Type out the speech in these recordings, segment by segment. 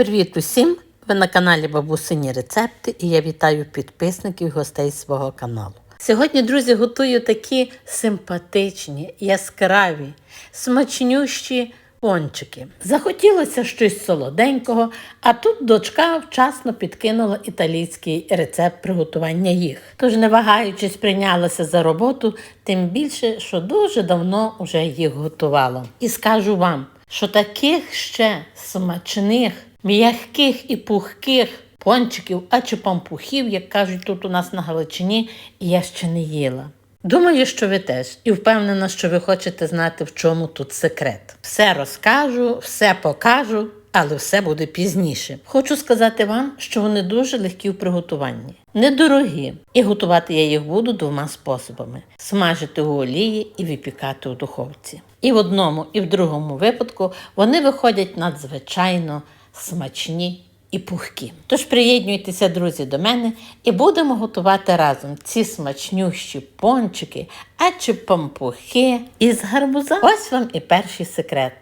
Привіт усім! Ви на каналі Бабусині Рецепти і я вітаю підписників і гостей свого каналу. Сьогодні, друзі, готую такі симпатичні, яскраві, смачнющі пончики. Захотілося щось солоденького, а тут дочка вчасно підкинула італійський рецепт приготування їх. Тож, не вагаючись, прийнялася за роботу, тим більше, що дуже давно вже їх готувала. І скажу вам, що таких ще смачних, м'яких і пухких пончиків, а чи пампухів, як кажуть тут у нас на Галичині, я ще не їла. Думаю, що ви теж, і впевнена, що ви хочете знати, в чому тут секрет. Все розкажу, все покажу, але все буде пізніше. Хочу сказати вам, що вони дуже легкі в приготуванні, недорогі, і готувати я їх буду двома способами: смажити у олії і випікати у духовці. І в одному, і в другому випадку вони виходять надзвичайно смачні і пухкі. Тож приєднуйтеся, друзі, до мене і будемо готувати разом ці смачнющі пончики, а чи пампухи із гарбуза. Ось вам і перший секрет.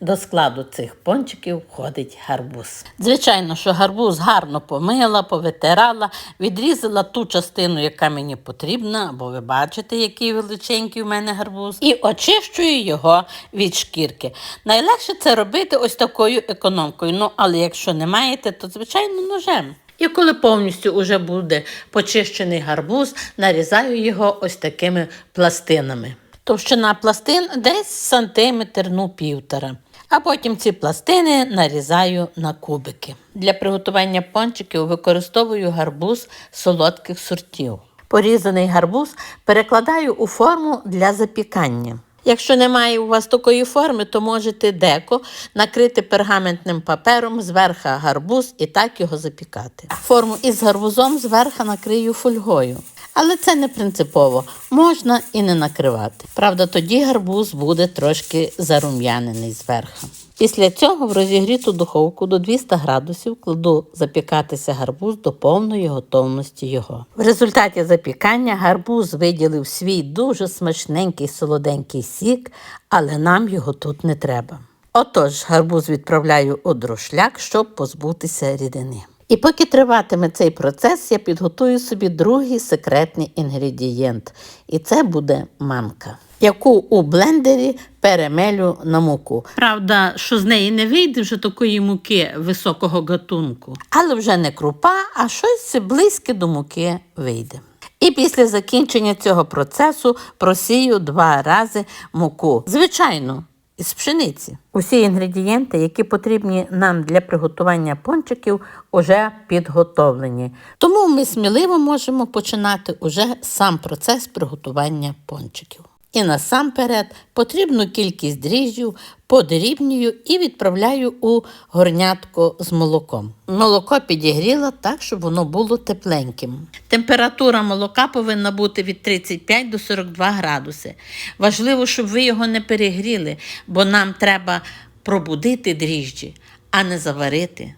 До складу цих пончиків входить гарбуз. Звичайно, що гарбуз гарно помила, повитирала, відрізала ту частину, яка мені потрібна, бо ви бачите, який величенький у мене гарбуз, і очищую його від шкірки. Найлегше це робити ось такою економкою. Ну, але якщо не маєте, то звичайно ножем. І коли повністю уже буде почищений гарбуз, нарізаю його ось такими пластинами. Товщина пластин десь сантиметр, ну півтора. А потім ці пластини нарізаю на кубики. Для приготування пончиків використовую гарбуз солодких сортів. Порізаний гарбуз перекладаю у форму для запікання. Якщо немає у вас такої форми, то можете деко накрити пергаментним папером зверха гарбуз і так його запікати. Форму із гарбузом зверху накрию фольгою. Але це не принципово, можна і не накривати. Правда, тоді гарбуз буде трошки зарум'янений зверху. Після цього в розігріту духовку до 200 градусів кладу запікатися гарбуз до повної готовності його. В результаті запікання гарбуз виділив свій дуже смачненький солоденький сік, але нам його тут не треба. Отож, гарбуз відправляю у друшляк, щоб позбутися рідини. І поки триватиме цей процес, я підготую собі другий секретний інгредієнт. І це буде манка, яку у блендері перемелю на муку. Правда, що з неї не вийде вже такої муки високого гатунку. Але вже не крупа, а щось близьке до муки вийде. І після закінчення цього процесу просію два рази муку. Звичайно, із пшениці. Усі інгредієнти, які потрібні нам для приготування пончиків, уже підготовлені. Тому ми сміливо можемо починати уже сам процес приготування пончиків. І насамперед потрібну кількість дріжджів подрібнюю і відправляю у горнятко з молоком. Молоко підігріло так, щоб воно було тепленьким. Температура молока повинна бути від 35 до 42 градуси. Важливо, щоб ви його не перегріли, бо нам треба пробудити дріжджі, а не заварити.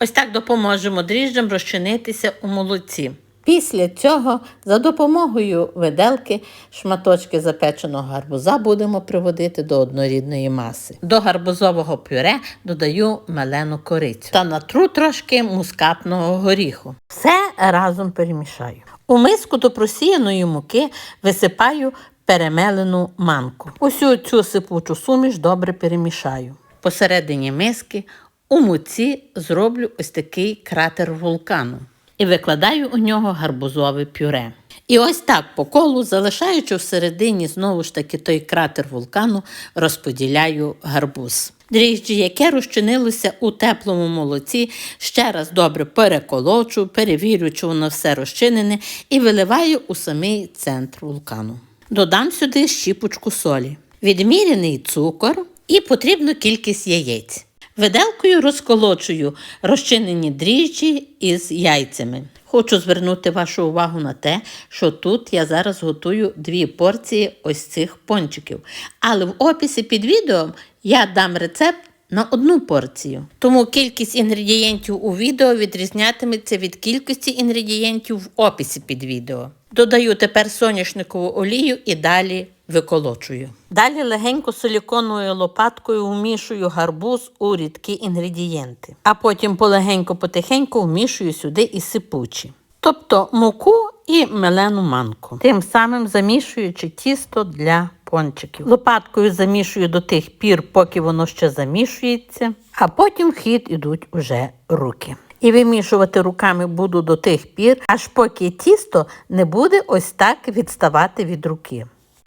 Ось так допоможемо дріжджам розчинитися у молоці. Після цього за допомогою виделки шматочки запеченого гарбуза будемо приводити до однорідної маси. До гарбузового пюре додаю мелену корицю та натру трошки мускатного горіху. Все разом перемішаю. У миску до просіяної муки висипаю перемелену манку. Усю цю сипучу суміш добре перемішаю. Посередині миски у муці зроблю ось такий кратер вулкану і викладаю у нього гарбузове пюре. І ось так по колу, залишаючи всередині знову ж таки той кратер вулкану, розподіляю гарбуз. Дріжджі, яке розчинилося у теплому молоці, ще раз добре переколочу, перевірю, чи воно все розчинене, і виливаю у самий центр вулкану. Додам сюди щіпочку солі, відміряний цукор і потрібну кількість яєць. Виделкою розколочую розчинені дріжджі із яйцями. Хочу звернути вашу увагу на те, що тут я зараз готую дві порції ось цих пончиків. Але в описі під відео я дам рецепт на одну порцію. Тому кількість інгредієнтів у відео відрізнятиметься від кількості інгредієнтів в описі під відео. Додаю тепер соняшникову олію і далі виколочую. Далі легенько силіконовою лопаткою вмішую гарбуз у рідкі інгредієнти, а потім полегенько потихеньку вмішую сюди і сипучі. Тобто муку і мелену манку. Тим самим замішуючи тісто для пончиків. Лопаткою замішую до тих пір, поки воно ще замішується, а потім в хід ідуть уже руки. І вимішувати руками буду до тих пір, аж поки тісто не буде ось так відставати від руки.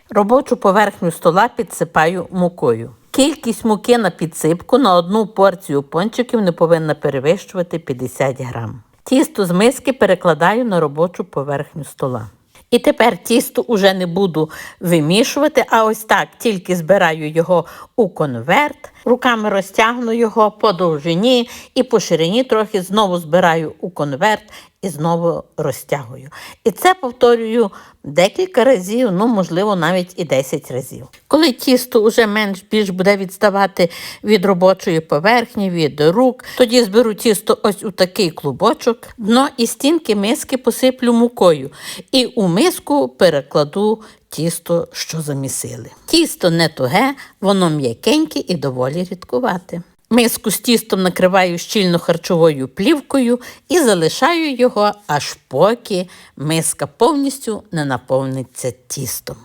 Робочу поверхню стола підсипаю мукою. Кількість муки на підсипку на одну порцію пончиків не повинна перевищувати 50 грам. Тісто з миски перекладаю на робочу поверхню стола. І тепер тісто уже не буду вимішувати, а ось так тільки збираю його у конверт, руками розтягну його по довжині і по ширині трохи знову збираю у конверт і знову розтягую. І це повторюю декілька разів, ну, можливо, навіть і 10 разів. Коли тісто вже менш більш буде відставати від робочої поверхні, від рук, тоді зберу тісто ось у такий клубочок, дно і стінки миски посиплю мукою. І у миску перекладу тісто, що замісили. Тісто не туге, воно м'якеньке і доволі рідкувате. Миску з тістом накриваю щільно харчовою плівкою і залишаю його, аж поки миска повністю не наповниться тістом.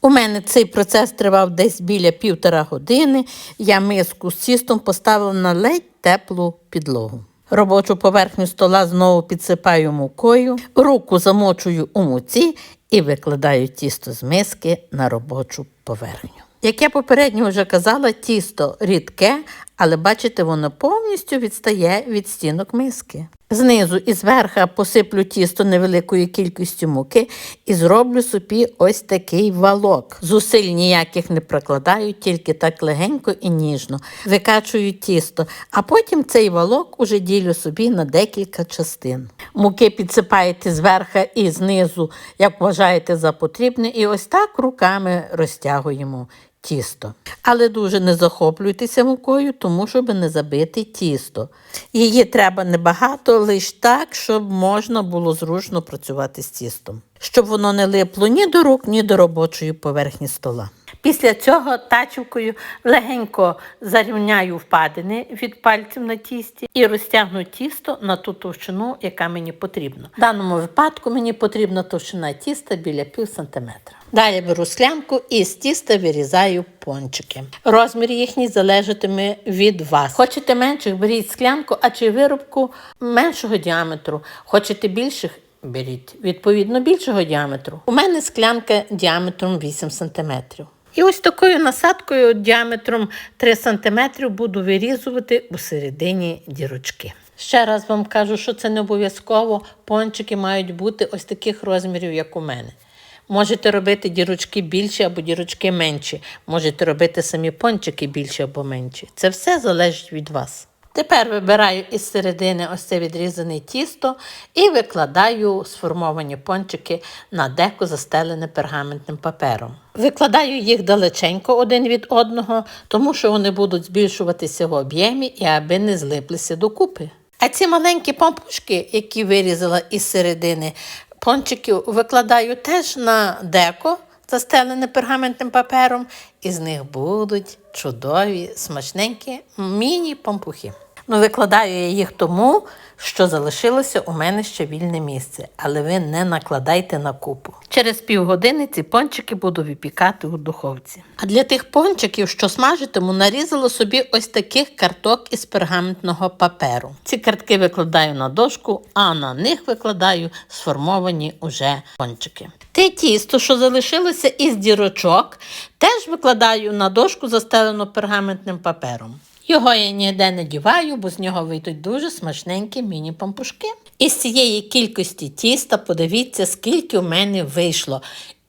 У мене цей процес тривав десь біля півтора години. Я миску з тістом поставила на ледь теплу підлогу. Робочу поверхню стола знову підсипаю мукою, руку замочую у муці і викладаю тісто з миски на робочу поверхню. Як я попередньо вже казала, тісто рідке, але бачите, воно повністю відстає від стінок миски. Знизу і зверху посиплю тісто невеликою кількістю муки і зроблю собі ось такий валок. Зусиль ніяких не прикладаю, тільки так легенько і ніжно. Викачую тісто, а потім цей валок уже ділю собі на декілька частин. Муки підсипаєте зверху і знизу, як вважаєте за потрібне, і ось так руками розтягуємо тісто. Але дуже не захоплюйтеся мукою, тому щоб не забити тісто. Її треба небагато, лише так, щоб можна було зручно працювати з тістом. Щоб воно не липло ні до рук, ні до робочої поверхні стола. Після цього тачівкою легенько зарівняю впадини від пальців на тісті і розтягну тісто на ту товщину, яка мені потрібна. В даному випадку мені потрібна товщина тіста біля пів сантиметра. Далі беру склянку і з тіста вирізаю пончики. Розмір їхній залежатиме від вас. Хочете менших, беріть склянку, а чи виробку меншого діаметру. Хочете більших, беріть відповідно більшого діаметру. У мене склянка діаметром 8 см. І ось такою насадкою діаметром 3 см буду вирізувати у середині дірочки. Ще раз вам кажу, що це не обов'язково. Пончики мають бути ось таких розмірів, як у мене. Можете робити дірочки більші або дірочки менші. Можете робити самі пончики більші або менші. Це все залежить від вас. Тепер вибираю із середини ось це відрізане тісто і викладаю сформовані пончики на деко застелене пергаментним папером. Викладаю їх далеченько один від одного, тому що вони будуть збільшуватися в об'ємі і аби не злиплися докупи. А ці маленькі пампушки, які вирізала із середини пончиків, викладаю теж на деко, застелене пергаментним папером, і з них будуть чудові, смачненькі міні-пампухи. Ну, викладаю я їх тому, що залишилося у мене ще вільне місце, але ви не накладайте на купу. Через півгодини ці пончики буду випікати у духовці. А для тих пончиків, що смажитиму, нарізала собі ось таких карток із пергаментного паперу. Ці картки викладаю на дошку, а на них викладаю сформовані уже пончики. Те тісто, що залишилося із дірочок, теж викладаю на дошку, застелену пергаментним папером. Його я ніде не діваю, бо з нього вийдуть дуже смачненькі міні-пампушки. Із цієї кількості тіста подивіться, скільки у мене вийшло.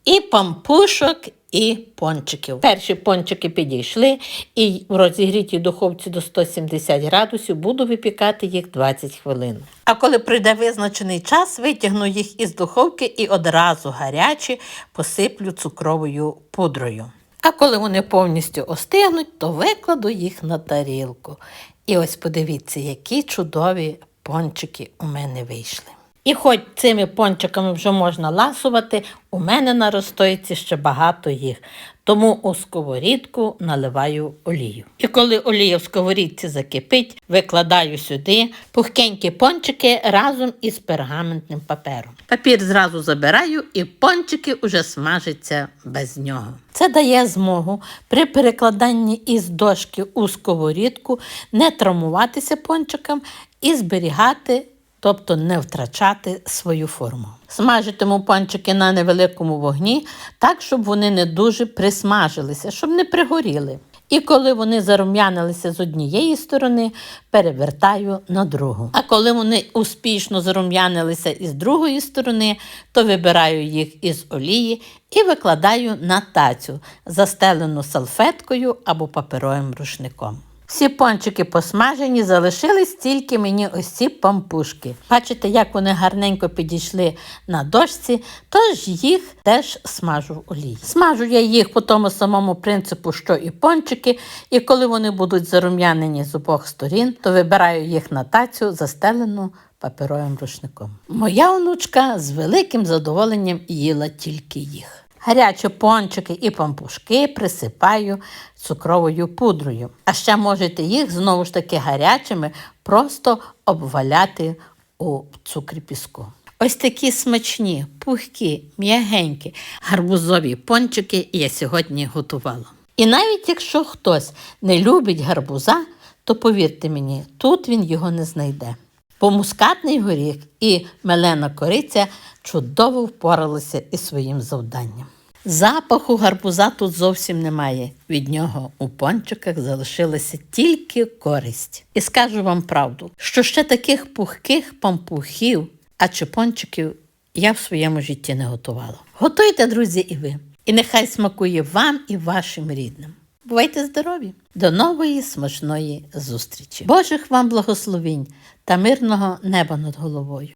І пампушок, і пончиків. Перші пончики підійшли, і в розігрітій духовці до 170 градусів буду випікати їх 20 хвилин. А коли прийде визначений час, витягну їх із духовки і одразу гарячі посиплю цукровою пудрою. А коли вони повністю остигнуть, то викладу їх на тарілку. І ось подивіться, які чудові пончики у мене вийшли. І хоч цими пончиками вже можна ласувати, у мене на розстоїці ще багато їх. Тому у сковорідку наливаю олію. І коли олія в сковорідці закипить, викладаю сюди пухкенькі пончики разом із пергаментним папером. Папір зразу забираю, і пончики уже смажаться без нього. Це дає змогу при перекладанні із дошки у сковорідку не травмуватися пончикам і зберігати тобто не втрачати свою форму. Смажитиму пончики на невеликому вогні, так, щоб вони не дуже присмажилися, щоб не пригоріли. І коли вони зарум'янилися з однієї сторони, перевертаю на другу. А коли вони успішно зарум'янилися із другої сторони, то вибираю їх із олії і викладаю на тацю, застелену салфеткою або паперовим рушником. Всі пончики посмажені, залишились тільки мені ось ці пампушки. Бачите, як вони гарненько підійшли на дошці, тож їх теж смажу в олії. Смажу я їх по тому самому принципу, що і пончики, і коли вони будуть зарум'янені з обох сторін, то вибираю їх на тацю, застелену паперовим рушником. Моя онучка з великим задоволенням їла тільки їх. Гарячі пончики і пампушки присипаю цукровою пудрою. А ще можете їх знову ж таки гарячими просто обваляти у цукрі піску. Ось такі смачні, пухкі, м'ягенькі, гарбузові пончики я сьогодні готувала. І навіть якщо хтось не любить гарбуза, то повірте мені, тут він його не знайде. Бо мускатний горіх і мелена кориця чудово впоралися із своїм завданням. Запаху гарбуза тут зовсім немає. Від нього у пончиках залишилася тільки користь. І скажу вам правду, що ще таких пухких пампухів, а чи пончиків я в своєму житті не готувала. Готуйте, друзі, і ви. І нехай смакує вам і вашим рідним. Бувайте здорові! До нової смачної зустрічі! Божих вам благословінь та мирного неба над головою!